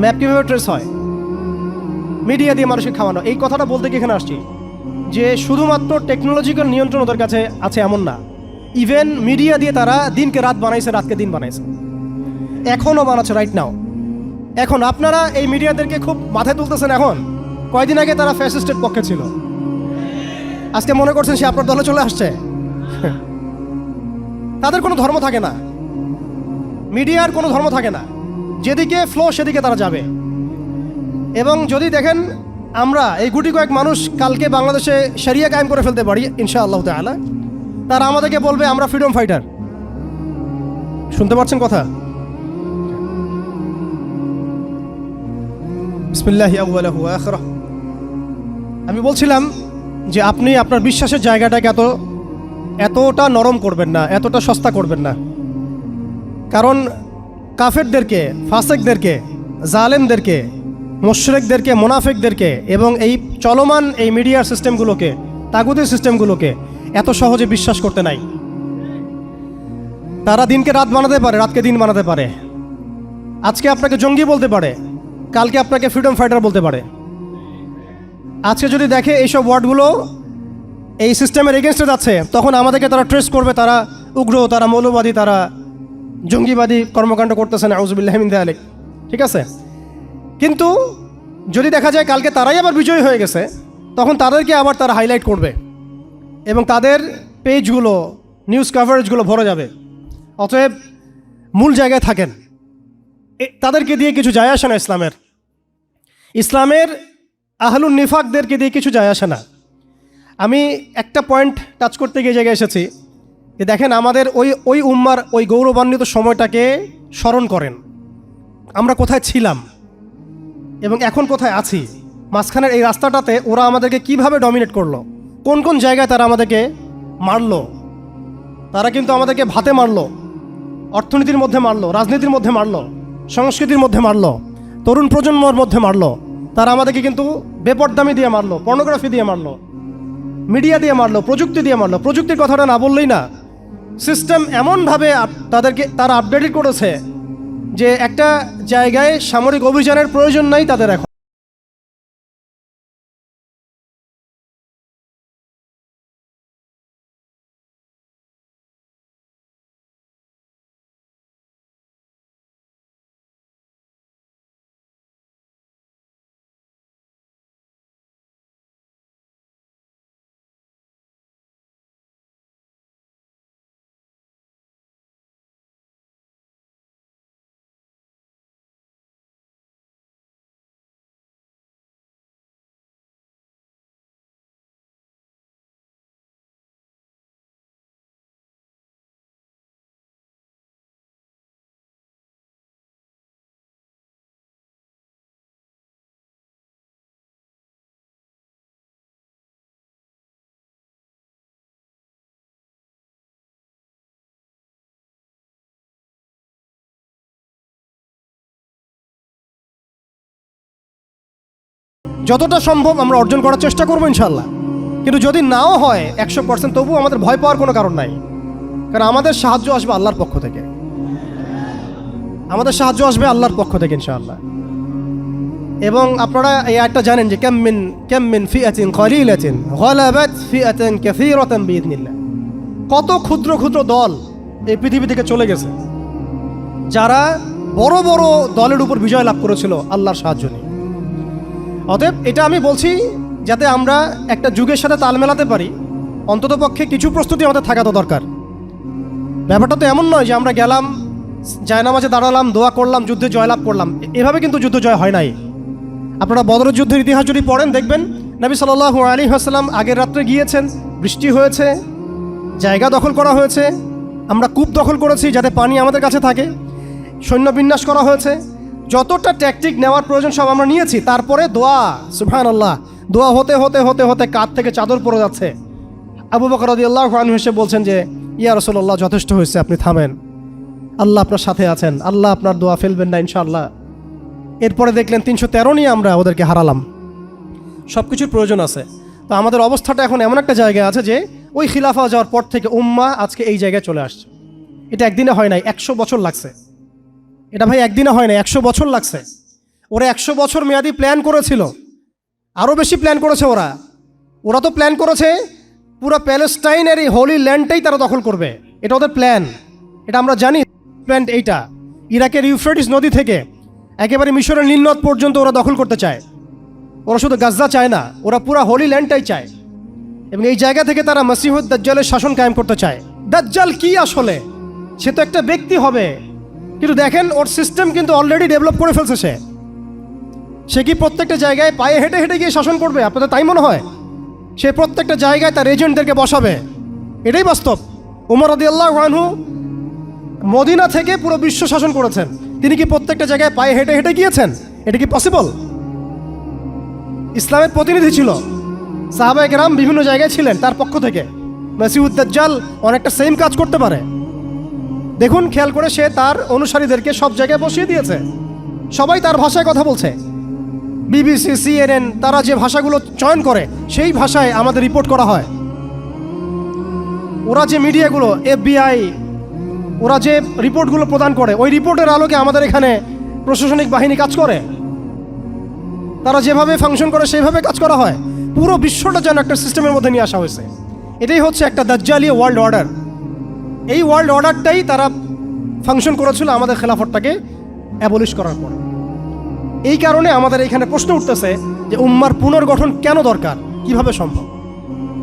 Map কীভাবে trace হয়? Media দিয়ে মানুষকে খাওয়ানো। এই কথাটা বলতে কি এখানে আসছি যে শুধুমাত্র টেকনোলজিক্যাল নিয়ন্ত্রণ ওদের কাছে আছে এমন না। ইভেন মিডিয়া দিয়ে তারা দিনকে রাত বানাইছে, রাতকে দিন বানাইছে। এখনও বানাচ্ছে রাইট নাও এখন আপনারা এই মিডিয়াদেরকে খুব মাথায় তুলতেছেন এখন? কয়দিন আগে তারা ফ্যাসিস্টের পক্ষে ছিল। আজকে মনে করছেন সে আপনার দলে চলে আসছে? তাদের কোনো ধর্ম থাকে না। মিডিয়ার কোনো ধর্ম থাকে না। যেদিকে ফ্লো সেদিকে তারা যাবে। এবং যদি দেখেন, আমরা এই গুটি কয়েক মানুষ কালকে বাংলাদেশে সারিয়া কায়েম করে ফেলতে পারি ইনশা আল্লাহ তালা তারা আমাদেরকে বলবে, আমরা ফ্রিডম ফাইটার শুনতে পাচ্ছেন কথা? আমি বলছিলাম যে আপনি আপনার বিশ্বাসের জায়গাটাকে এত, এতটা নরম করবেন না, এতটা সস্তা করবেন না। কারণ কাফেরদেরকে, ফাসেকদেরকে, জালেমদেরকে, মোশরেকদেরকে, মোনাফেকদেরকে এবং এই চলমান এই মিডিয়ার সিস্টেমগুলোকে তাগুদের সিস্টেমগুলোকে এত সহজে বিশ্বাস করতে নাই। তারা দিনকে রাত বানাতে পারে, রাতকে দিন বানাতে পারে। আজকে আপনাকে জঙ্গি বলতে পারে, কালকে আপনাকে ফ্রিডম ফাইটার বলতে পারে। আজকে যদি দেখে এইসব ওয়ার্ডগুলো এই সিস্টেমের এগেনস্টে যাচ্ছে, তখন আমাদেরকে তারা ট্রেস করবে, তারা উগ্র, তারা মৌলবাদী, তারা জঙ্গিবাদী কর্মকাণ্ড করতেছেন আউজবিল্লাহমিন আলিক ঠিক আছে? কিন্তু যদি দেখা যায় কালকে তারাই আবার বিজয়ী হয়ে গেছে, তখন তাদেরকে আবার তারা হাইলাইট করবে এবং তাদের পেজগুলো নিউজ কাভারেজগুলো ভরে যাবে। অতএব মূল জায়গায় থাকেন। তাদেরকে দিয়ে কিছু যায় আসে না ইসলামের। ইসলামের আহলুন নিফাকদেরকে দিয়ে কিছু যায় আসে না। আমি একটা পয়েন্ট টাচ করতে গিয়ে জায়গায় এসেছি। দেখেন আমাদের ওই ওই উম্মার ওই গৌরবান্বিত সময়টাকে স্মরণ করেন। আমরা কোথায় ছিলাম এবং এখন কোথায় আছি, মাঝখানের এই রাস্তাটাতে ওরা আমাদেরকে কীভাবে ডমিনেট করল, কোন কোন জায়গায় তারা আমাদেরকে মারলো, তারা কিন্তু আমাদেরকে ভাতে মারলো, অর্থনীতির মধ্যে মারলো, রাজনীতির মধ্যে মারলো, সংস্কৃতির মধ্যে মারলো, তরুণ প্রজন্মর মধ্যে মারলো, তারা আমাদেরকে কিন্তু বেপরদামি দিয়ে মারলো পর্নোগ্রাফি দিয়ে মারলো মিডিয়া দিয়ে মারলো, প্রযুক্তি দিয়ে মারলো। প্রযুক্তির কথাটা না বললেই না সিস্টেম এমনভাবে তাদেরকে, তারা আপডেটেড করেছে যে একটা জায়গায় সামরিক অভিযানের প্রয়োজন নাই তাদের এখন। যতটা সম্ভব আমরা অর্জন করার চেষ্টা করব ইনশাল্লাহ। কিন্তু যদি নাও হয় একশো পার্সেন্ট তবুও আমাদের ভয় পাওয়ার কোনো কারণ নাই। কারণ আমাদের সাহায্য আসবে আল্লাহর পক্ষ থেকে। আমাদের সাহায্য আসবে আল্লাহর পক্ষ থেকে ইনশাআল্লাহ। এবং আপনারা এই একটা জানেন যে কেমমিন কেমমিন ফি আতিন খলিল আতিন গলাবাত ফি আতিন কাসীরাতান বিইذنিল্লাহ কত ক্ষুদ্র ক্ষুদ্র দল এই পৃথিবী থেকে চলে গেছে। যারা বড় বড় দলের উপর বিজয় লাভ করেছিল আল্লাহর সাহায্য নিয়ে। অতএব এটা আমি বলছি যাতে আমরা একটা যুগের সাথে তাল মেলাতে পারি। অন্ততপক্ষে কিছু প্রস্তুতি আমাদের থাকা তো দরকার। ব্যাপারটা তো এমন নয় যে আমরা গেলাম, জায়নামাজে দাঁড়ালাম, দোয়া করলাম, যুদ্ধে জয়লাভ করলাম। এভাবে কিন্তু যুদ্ধ জয় হয় নাই। আপনারা বদর যুদ্ধের ইতিহাস যদি পড়েন, দেখবেন নবী সাল্লাল্লাহু আলী হাসলাম আগের রাত্রে গিয়েছেন, বৃষ্টি হয়েছে, জায়গা দখল করা হয়েছে, আমরা কূপ দখল করেছি যাতে পানি আমাদের কাছে থাকে, সৈন্য বিন্যাস করা হয়েছে যতটা ট্যাকটিক নেওয়ার প্রয়োজন সব আমরা নিয়েছি, তারপরে দোয়া সুফান আল্লাহ দোয়া হতে হতে হতে হতে কাত থেকে চাদর পড়ে যাচ্ছে। আবু বকর রদি আল্লাহ হেসে বলছেন যে, ইয়া রসল্লাহ যথেষ্ট হয়েছে, আপনি থামেন। আল্লাহ আপনার সাথে আছেন, আল্লাহ আপনার দোয়া ফেলবেন না, ইনশাআল্লাহ। এরপরে দেখলেন তিনশো তেরো নিয়ে আমরা ওদেরকে হারালাম। সব কিছুর প্রয়োজন আছে। তো আমাদের অবস্থাটা এখন এমন একটা জায়গায় আছে যে, ওই খিলাফা যাওয়ার পর থেকে উম্মা আজকে এই জায়গায় চলে আসছে। এটা একদিনে হয় নাই, একশো বছর লাগছে। এটা ভাই একদিনে হয় না, একশো বছর লাগছে। ওরা একশো বছর মেয়াদি প্ল্যান করেছিল। আরও বেশি প্ল্যান করেছে ওরা। ওরা তো প্ল্যান করেছে, পুরো প্যালেস্টাইনের এই হোলি ল্যান্ডটাই তারা দখল করবে। এটা ওদের প্ল্যান এটা আমরা জানি প্ল্যান এইটা। ইরাকের ইউফ্রেটিস নদী থেকে একেবারে মিশরের নীলনদ পর্যন্ত ওরা দখল করতে চায়। ওরা শুধু গাজা চায় না, ওরা পুরো হোলি ল্যান্ডটাই চায়। এবং এই জায়গা থেকে তারা মাসিহুদ দাজ্জালের শাসন কায়েম করতে চায়। দাজ্জাল কি আসলে? সে তো একটা ব্যক্তি হবে। কিন্তু দেখেন, ওর সিস্টেম কিন্তু অলরেডি ডেভেলপ করে ফেলছে সে। সে কি প্রত্যেকটা জায়গায় পায়ে হেঁটে হেঁটে গিয়ে শাসন করবে? আপনাদের তাই মনে হয়? সে প্রত্যেকটা জায়গায় তার এজেন্টদেরকে বসাবে। এটাই বাস্তব। উমর রদি আল্লাহ আনহু মদিনা থেকে পুরো বিশ্ব শাসন করেছেন। তিনি কি প্রত্যেকটা জায়গায় পায়ে হেঁটে হেঁটে গিয়েছেন? এটা কি পসিবল ইসলামের প্রতিনিধি ছিল। সাহাবায়ে কেরাম বিভিন্ন জায়গায় ছিলেন তার পক্ষ থেকে। মেসিউদ্দাজ্জাল অনেকটা সেম কাজ করতে পারে। দেখুন, খেয়াল করে সে তার অনুসারীদেরকে সব জায়গায় বসিয়ে দিয়েছে। সবাই তার ভাষায় কথা বলছে। বিবিসি, সিএনএন, তারা যে ভাষাগুলো চয়ন করে, সেই ভাষায় আমাদের রিপোর্ট করা হয়। ওরা যে মিডিয়াগুলো, এফবিআই, ওরা যে রিপোর্টগুলো প্রদান করে, ওই রিপোর্টের আলোকে আমাদের এখানে প্রশাসনিক বাহিনী কাজ করে। তারা যেভাবে ফাংশন করে, সেইভাবে কাজ করা হয়। পুরো বিশ্বটা যেন একটা সিস্টেমের মধ্যে নিয়ে আসা হয়েছে। এটাই হচ্ছে একটা দাজ্জালীয় ওয়ার্ল্ড অর্ডার। এই ওয়ার্ল্ড অর্ডারটাই তারা ফাংশন করেছিল আমাদের খেলাফতটাকে অ্যাবলিশ করার পর। এই কারণে আমাদের এখানে প্রশ্ন উঠতেছে যে উম্মার পুনর্গঠন কেন দরকার? কীভাবে সম্ভব?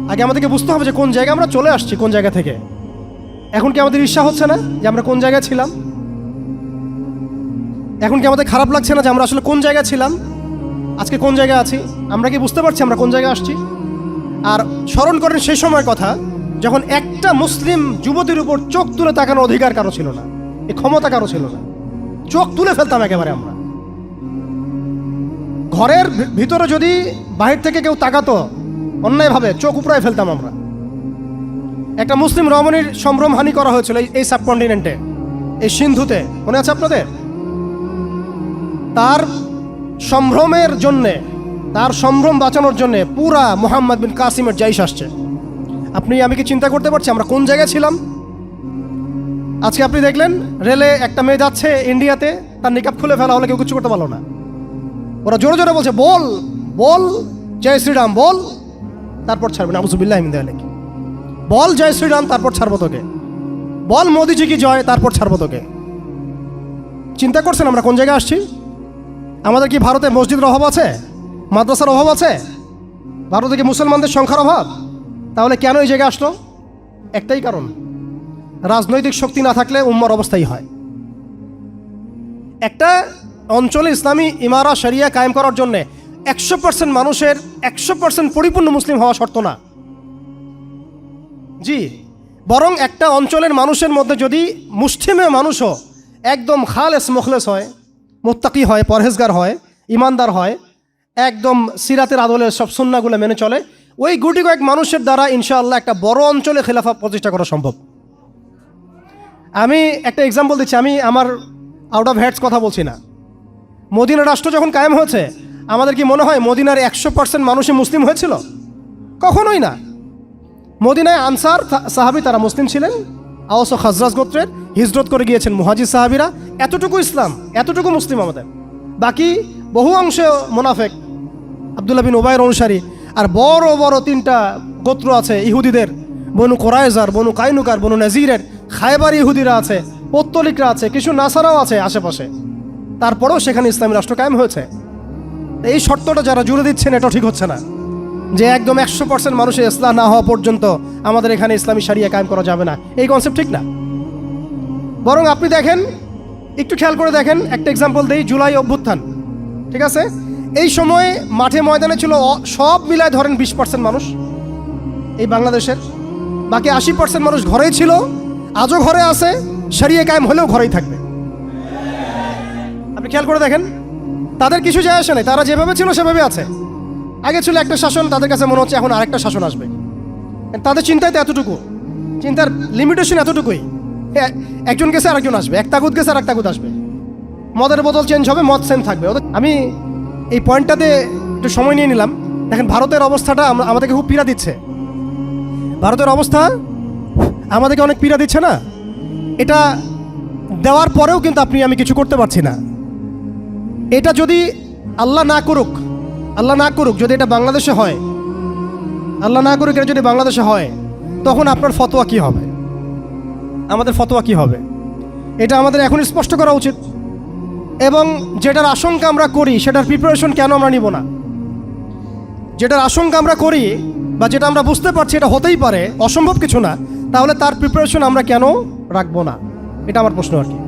আগে আমাদেরকে বুঝতে হবে যে কোন জায়গায় আমরা চলে আসছি, কোন জায়গা থেকে। এখন কি আমাদের ঈর্ষা হচ্ছে না যে আমরা কোন জায়গায় ছিলাম? এখন কি আমাদের খারাপ লাগছে না যে আমরা আসলে কোন জায়গায় ছিলাম? আজকে কোন জায়গায় আছি? আমরা কি বুঝতে পারছি আমরা কোন জায়গায় আসছি? আর স্মরণ করেন সেই সময় কথা যখন একটা মুসলিম যুবতীর উপর চোখ তুলে তাকানোর অধিকার কারও ছিল না এই ক্ষমতা কারও ছিল না, চোখ তুলে ফেলতাম একেবারে আমরা। ঘরের ভিতরে যদি বাহির থেকে কেউ তাকাতো, অন্যায়ভাবে চোখ উপরায় ফেলতাম আমরা। একটা মুসলিম রমণীর সম্ভ্রমহানি করা হয়েছিল এই সাবকন্টিনেন্টে, এই সিন্ধুতে। মনে আছে আপনাদের? তার সম্ভ্রমের জন্যে, তার সম্ভ্রম বাঁচানোর জন্যে পুরা মোহাম্মদ বিন কাসিমের জাইশ আসছে। আপনি, আমি কি চিন্তা করতে পারছি? আমরা কোন জায়গায় ছিলাম? আজকে আপনি দেখলেন, রেলে একটা মেয়ে যাচ্ছে ইন্ডিয়াতে, তার নিকাপ খুলে ফেলা হলে কেউ কিছু করতে পারল না। ওরা জোরে জোরে বলছে, বল বল, জয় শ্রীরাম, বল। তারপর ছাড়বেন আবুসুবিল্লাহ হিমদে আলেকি বল, জয় শ্রীরাম, তারপর ছাড়বো তোকে। বল, মোদিজি কি জয়, তারপর ছাড়বো তোকে। চিন্তা করছেন আমরা কোন জায়গায় আসছি? আমাদের কি ভারতে মসজিদের অভাব আছে? মাদ্রাসার অভাব আছে? ভারতে কি মুসলমানদের সংখ্যার অভাব? তাহলে কেন এই জায়গায় আসলো? একটাই কারণ, রাজনৈতিক শক্তি না থাকলে উম্মার অবস্থাই হয়। একটা অঞ্চলে ইসলামী ইমারা, শরিয়া কায়েম করার জন্যে একশো পার্সেন্ট মানুষের একশো পার্সেন্ট পরিপূর্ণ মুসলিম হওয়া শর্ত না। জি, বরং একটা অঞ্চলের মানুষের মধ্যে যদি মুষ্টিমেয় মানুষও একদম খালেস মুখলেস হয়, মোত্তাকি হয়, পরহেজগার হয়, ইমানদার হয়, একদম সিরাতের আদলের সব সুন্নাগুলো মেনে চলে ওই গুটি কয়েক মানুষের দ্বারা ইনশাআল্লাহ একটা বড় অঞ্চলে খেলাফা প্রতিষ্ঠা করা সম্ভব। আমি একটা এক্সাম্পল দিচ্ছি, আমি আমার আউট অফ হেডস কথা বলছি না। মদিনা রাষ্ট্র যখন কায়েম হয়েছে, আমাদের কি মনে হয় মদিনার একশো পার্সেন্ট মানুষই মুসলিম হয়েছিল? কখনোই না। মদিনায় আনসার সাহাবি তারা মুসলিম ছিলেন আওস ও খাজরাজ গোত্রের হিজরত করে গিয়েছেন মুহাজির সাহাবিরা। এতটুকু ইসলাম, এতটুকু মুসলিম আমাদের। বাকি বহু অংশে মোনাফেক, আবদুল্লাহ বিন ওবায়ের অনুসারী আর বড় বড় তিনটা গোত্র আছে ইহুদিদের। বনু কোরাইজার বনু কাইনুকার, বনু নাজিরের, খায়বার ইহুদিরা আছে, পত্তলিকরা আছে, কিছু নাসারাও আছে আশেপাশে। তারপরেও সেখানে ইসলামী রাষ্ট্র কায়েম হয়েছে। এই শর্তটা যারা জুড়ে দিচ্ছেন, এটা ঠিক হচ্ছে না। যে একদম একশো পার্সেন্ট মানুষের ইসলাম না হওয়া পর্যন্ত আমাদের এখানে ইসলামী সারিয়া কায়েম করা যাবে না। এই কনসেপ্ট ঠিক না। বরং আপনি দেখেন, একটু খেয়াল করে দেখেন, একটা এক্সাম্পল দেই, জুলাই অভ্যুত্থান। ঠিক আছে? এই সময়ে মাঠে ময়দানে ছিল সব মিলায় ধরেন বিশ পার্সেন্ট মানুষ এই বাংলাদেশের। বাকি আশি পার্সেন্ট মানুষ ঘরেই ছিল। আজও ঘরে আছে সারিয়ে কায়েম হলেও ঘরেই থাকবে। আপনি খেয়াল করে দেখেন, তাদের কিছু যায় আসে নাই, তারা যেভাবে ছিল সেভাবে আছে। আগে ছিল একটা শাসন, তাদের কাছে মনে হচ্ছে এখন আরেকটা শাসন আসবে। তাদের চিন্তায় তো এতটুকু, চিন্তার লিমিটেশন এতটুকুই। এ- একজন গেছে, আরেকজন আসবে। এক তাগুদ গেছে আর এক তাগুদ আসবে। মদের বোতল চেঞ্জ হবে, মদ সেম থাকবে। আমি এই পয়েন্টটাতে একটু সময় নিয়ে নিলাম। দেখেন, ভারতের অবস্থাটা আমাদেরকে খুব পীড়া দিচ্ছে। ভারতের অবস্থা, আমাদেরকে অনেক পীড়া দিচ্ছে না? এটা দেওয়ার পরেও কিন্তু আপনি, আমি কিছু করতে পারছি না। এটা যদি আল্লাহ না করুক, আল্লাহ না করুক, যদি এটা বাংলাদেশে হয়, আল্লাহ না করুক, এটা যদি বাংলাদেশে হয়, তখন আপনার ফতোয়া কি হবে? আমাদের ফতোয়া কি হবে? এটা আমাদের এখন স্পষ্ট করা উচিত। এবং যেটার আশঙ্কা আমরা করি, সেটার প্রিপারেশন কেন আমরা নিব না? যেটার আশঙ্কা আমরা করি বা যেটা আমরা বুঝতে পারছি এটা হতেই পারে, অসম্ভব কিছু না, তাহলে তার প্রিপারেশন আমরা কেন রাখব না? এটা আমার প্রশ্ন আর কি।